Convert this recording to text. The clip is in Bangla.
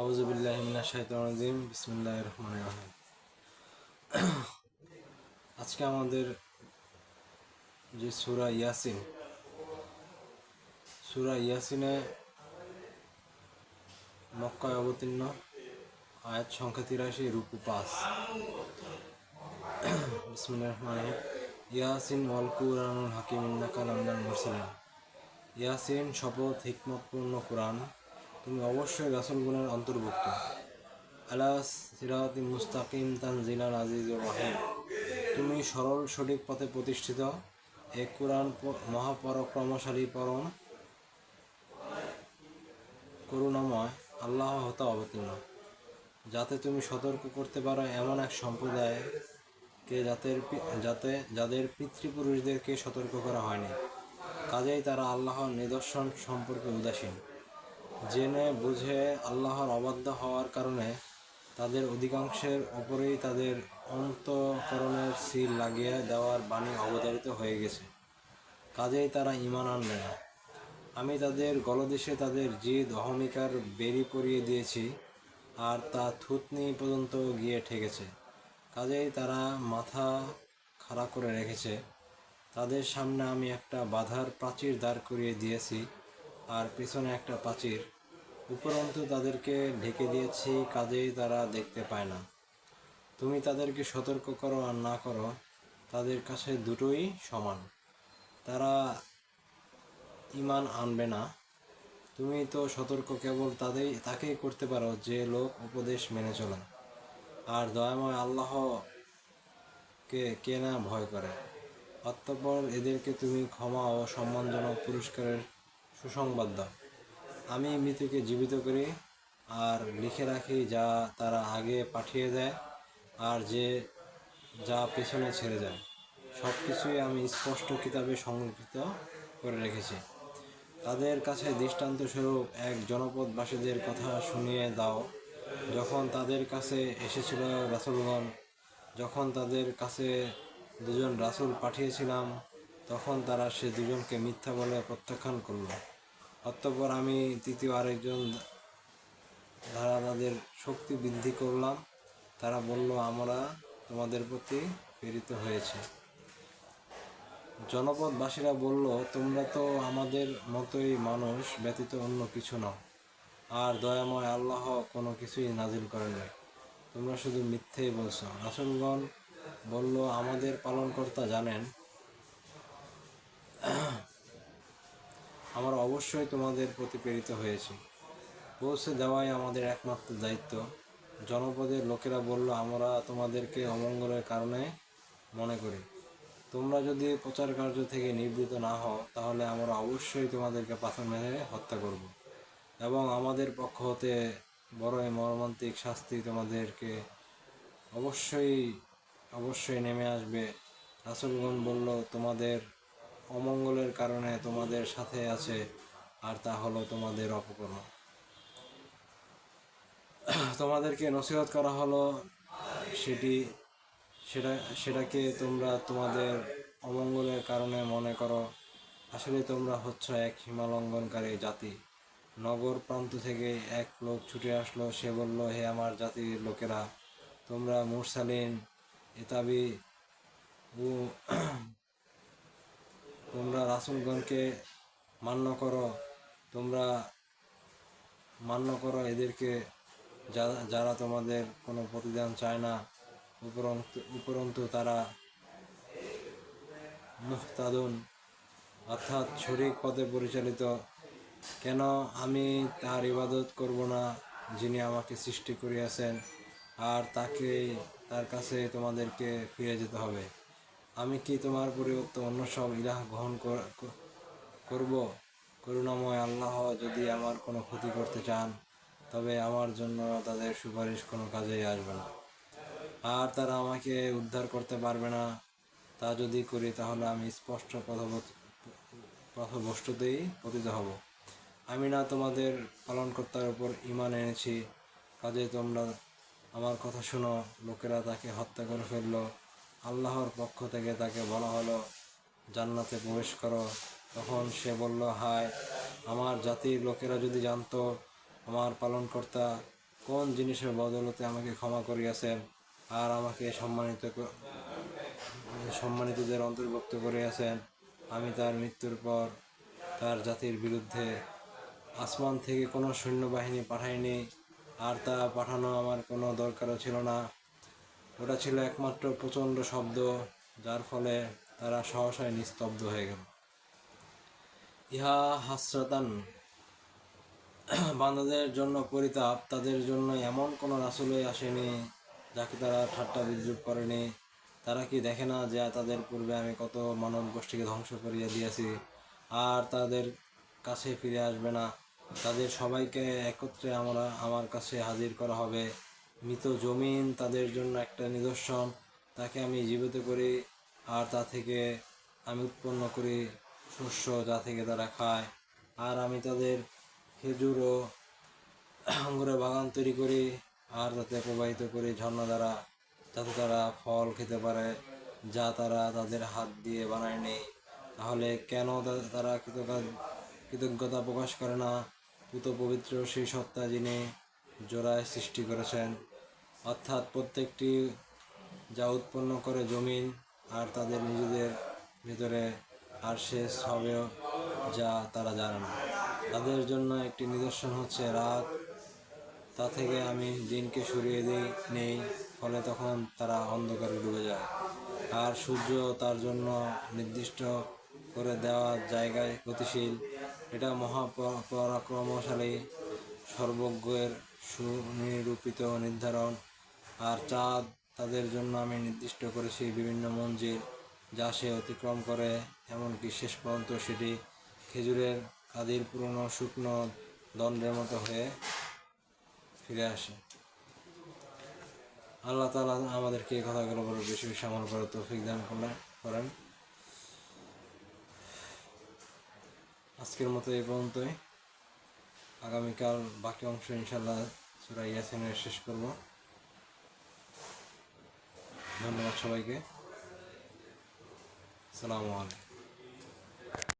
আউজুবিল্লাহিমিনা আজকে আমাদের যে সুরা ইয়াসিন, সুরা ইয়াসিনে মক্কায় অবতীর্ণ, আয়াত সংখ্যা তিরাশি রূপু পাঁচ। বিসমুল্লাহ রহমান ইয়াসিন ওয়াল কুরআনুল হাকিম, ইন্নাকা লামিনাল মুরসালিন। ইয়াসিন শপথ, হিকমতপূর্ণ কোরআন। তুমি অবশ্যই রাসুল গুণের অন্তর্ভুক্ত। আলা সিরাতি মুস্তাকিম তানজিলাল আজিজুর রহিম। তুমি সরল, সঠিক পথে প্রতিষ্ঠিত। এ কোরআন মহাপরাক্রমশালী পরম করুণাময়, আল্লাহ হতে অবতীর্ণ। যাতে তুমি সতর্ক করতে পারো এমন এক সম্প্রদায়কে যাদের যাতে যাদের পিতৃপুরুষদেরকে সতর্ক করা হয়নি। কাজেই তারা আল্লাহর নিদর্শন সম্পর্কে উদাসীন। জেনে, বুঝে আল্লাহর অবাধ্য হওয়ার কারণে তাদের অধিকাংশের ওপরেই তাদের অন্তকরণের সিল লাগিয়ে দেওয়ার বাণী অবতারিত হয়ে গেছে। কাজেই তারা ইমান আনবে না। আমি তাদের গলদেশে তাদের জিদ অহমিকার বেরি পরিয়ে দিয়েছি আর তা থুতনি পর্যন্ত গিয়ে ঠেকেছে। কাজেই তারা মাথা খাড়া করে রেখেছে। তাদের সামনে আমি একটা বাধার প্রাচীর দাঁড় করিয়ে দিয়েছি। আর পিছনে একটা প্রাচীর উপরন্তু তাদেরকে ঢেকে দিয়েছি, কাজেই তারা দেখতে পায় না। তুমি তাদেরকে সতর্ক করো আর না করো, তাদের কাছে দুটোই সমান। তারা ইমান আনবে না। তুমি তো সতর্ক কেবল তাদের তাকেই করতে পারো যে লোক উপদেশ মেনে চলে। আর দয়াময় আল্লাহকে কে না ভয় করে? অতঃপর এদেরকে তুমি ক্ষমা ও সম্মানজনক পুরস্কারের সুসংবাদ দাও। আমি মৃত্যুকে জীবিত করি আর লিখে রাখি যা তারা আগে পাঠিয়ে দেয় আর যে যা পেছনে ছেড়ে যায়। সব কিছুই আমি স্পষ্ট কিতাবে সংরক্ষিত করে রেখেছি। তাদের কাছে দৃষ্টান্ত স্বরূপ এক জনপদবাসীদের কথা শুনিয়ে দাও। যখন তাদের কাছে এসেছিল রাসুলগণ, যখন তাদের কাছে দুজন রাসুল পাঠিয়েছিলাম, তখন তারা সে দুজনকে মিথ্যা বলে প্রত্যাখ্যান করল। অতঃপর আমি তৃতীয় আরেকজন দ্বারা তাদের শক্তি বৃদ্ধি করলাম। তারা বলল, আমরা তোমাদের প্রতি প্রেরিত হয়েছে। জনপদবাসীরা বলল, তোমরা তো আমাদের মতোই মানুষ, ব্যতীত অন্য কিছু নও। আর দয়াময় আল্লাহ কোনো কিছুই নাজিল করেন নাই। তোমরা শুধু মিথ্যেই বলছো। রাসুলগণ বলল, আমাদের পালনকর্তা জানেন আমরা অবশ্যই তোমাদের প্রতি প্রেরিত হয়েছি। পৌঁছে দেওয়াই আমাদের একমাত্র দায়িত্ব। জনপদের লোকেরা বলল, আমরা তোমাদেরকে অমঙ্গলের কারণে মনে করি। তোমরা যদি প্রচার কার্য থেকে নিবৃত না হও, তাহলে আমরা অবশ্যই তোমাদেরকে পাথর মেরে হত্যা করব। এবং আমাদের পক্ষ হতে বড়ই মর্মান্তিক শাস্তি তোমাদেরকে অবশ্যই অবশ্যই নেমে আসবে। রাসুলগণ বলল, তোমাদের অমঙ্গলের কারণে তোমাদের সাথে আছে, আর তা হলো তোমাদের অপকর্ম। তোমাদেরকে নসিহত করা হলো সেটি, সেটা, সেটাকে তোমরা তোমাদের অমঙ্গলের কারণে মনে করো। আসলে তোমরা হচ্ছ এক সীমালঙ্ঘনকারী জাতি। নগর প্রান্ত থেকে এক লোক ছুটে আসলো, সে বলল, হে আমার জাতির লোকেরা, তোমরা মুরসালিন, এতাবি তোমরা রাসুলগণকে মান্য করো, তোমরা মান্য করো এদেরকে যারা তোমাদের কোনো প্রতিদান চায় না। উপরন্তু উপরন্তু তারা মুহতাদুন, অর্থাৎ সঠিক পথে পরিচালিত। কেন আমি তার ইবাদত করব না, যিনি আমাকে সৃষ্টি করিয়াছেন, আর তাকে তার কাছে তোমাদেরকে ফিরে যেতে হবে? আমি কি তোমার পরিবর্তে অন্য সব ইলাহ গ্রহণ করব? করুণাময় আল্লাহ, যদি আমার কোনো ক্ষতি করতে চান, তবে আমার জন্য তাদের সুপারিশ কোনো কাজেই আসবে না। আর তারা আমাকে উদ্ধার করতে পারবে না। তা যদি করি, তাহলে আমি স্পষ্ট পথভ্রষ্টতেই পতিত হব। আমি না তোমাদের পালনকর্তার উপর ইমান এনেছি। কাজে তোমরা আমার কথা শোনো। লোকেরা তাকে হত্যা করে ফেলল। আল্লাহর পক্ষ থেকে তাকে বলা হলো, জান্নাতে প্রবেশ করো। তখন সে বলল, হায়, আমার জাতির লোকেরা যদি জানতো আমার পালনকর্তা কোন জিনিসের বদলতে আমাকে ক্ষমা করিয়াছেন আর আমাকে সম্মানিত সম্মানিতদের অন্তর্ভুক্ত করিয়াছেন, আমি তার মৃত্যুর পর তার জাতির বিরুদ্ধে আসমান থেকে কোনো সৈন্যবাহিনী পাঠাইনি আর তা পাঠানো আমার কোনো দরকারও ছিল না। ওটা ছিল একমাত্র প্রচণ্ড শব্দ, যার ফলে তারা সহসায় নিস্তব্ধ হয়ে গেল। ইহা হাসরাতান। বান্দাদের জন্য পরিতাপ, তাদের জন্য এমন কোনো রাসুলই আসেনি যাকে তারা ঠাট্টা বিদ্রুপ করেনি। তারা কি দেখে না যে তাদের পূর্বে আমি কত মানব গোষ্ঠীকে ধ্বংস করিয়া দিয়েছি, আর তাদের কাছে ফিরে আসবে না? তাদের সবাইকে একত্রে আমরা আমার কাছে হাজির করা হবে। মৃত জমিন, তাদের জন্য একটা নিদর্শন, তাকে আমি জীবিত করি আর তা থেকে আমি উৎপন্ন করি শস্য যা থেকে তারা খায়। আর আমি তাদের খেজুর ও আঙ্গুরের বাগান তৈরি করি আর তাতে প্রবাহিত করি ঝর্ণা দ্বারা, যাতে তারা ফল খেতে পারে যা তারা তাদের হাত দিয়ে বানায়নি। তাহলে কেন তারা কৃতজ্ঞ- কৃতজ্ঞতা প্রকাশ করে না? পুত পবিত্র সেই সত্তা যিনি জোড়ায় সৃষ্টি করেছেন। অর্থাৎ প্রত্যেকটি যা উৎপন্ন করে জমিন আর তাদের নিজেদের ভিতরে আর শেষ হবেও যা তারা জানে না। তাদের জন্য একটি নিদর্শন হচ্ছে রাত। তা থেকে আমি দিনকে সরিয়ে দিই, নেই, ফলে তখন তারা অন্ধকারে ডুবে যায়। আর সূর্য তার জন্য নির্দিষ্ট করে দেওয়া জায়গায় গতিশীল। এটা মহাপরাক্রমশালী সর্বজ্ঞের সুনিরূপিত নির্ধারণ আর চাঁদ তাদের জন্য আমি নির্দিষ্ট করেছি বিভিন্ন মঞ্জিল যা সে অতিক্রম করে, এমনকি শেষ পর্যন্ত সেটি খেজুরের কাদির পুরনো শুকনো দণ্ডের মতো হয়ে ফিরে আসে। আল্লাহ তালা আমাদেরকে এই কথাগুলো বলে বেশি বেশি আমল করে তৌফিক দান করলে করেন। আজকের মতো এই পর্যন্তই। আগামীকাল বাকি অংশ ইনশাল্লাহ সুরা ইয়াসিনের শেষ করব। ধন্যবাদ সবাইকে। সালামু আলাইকুম।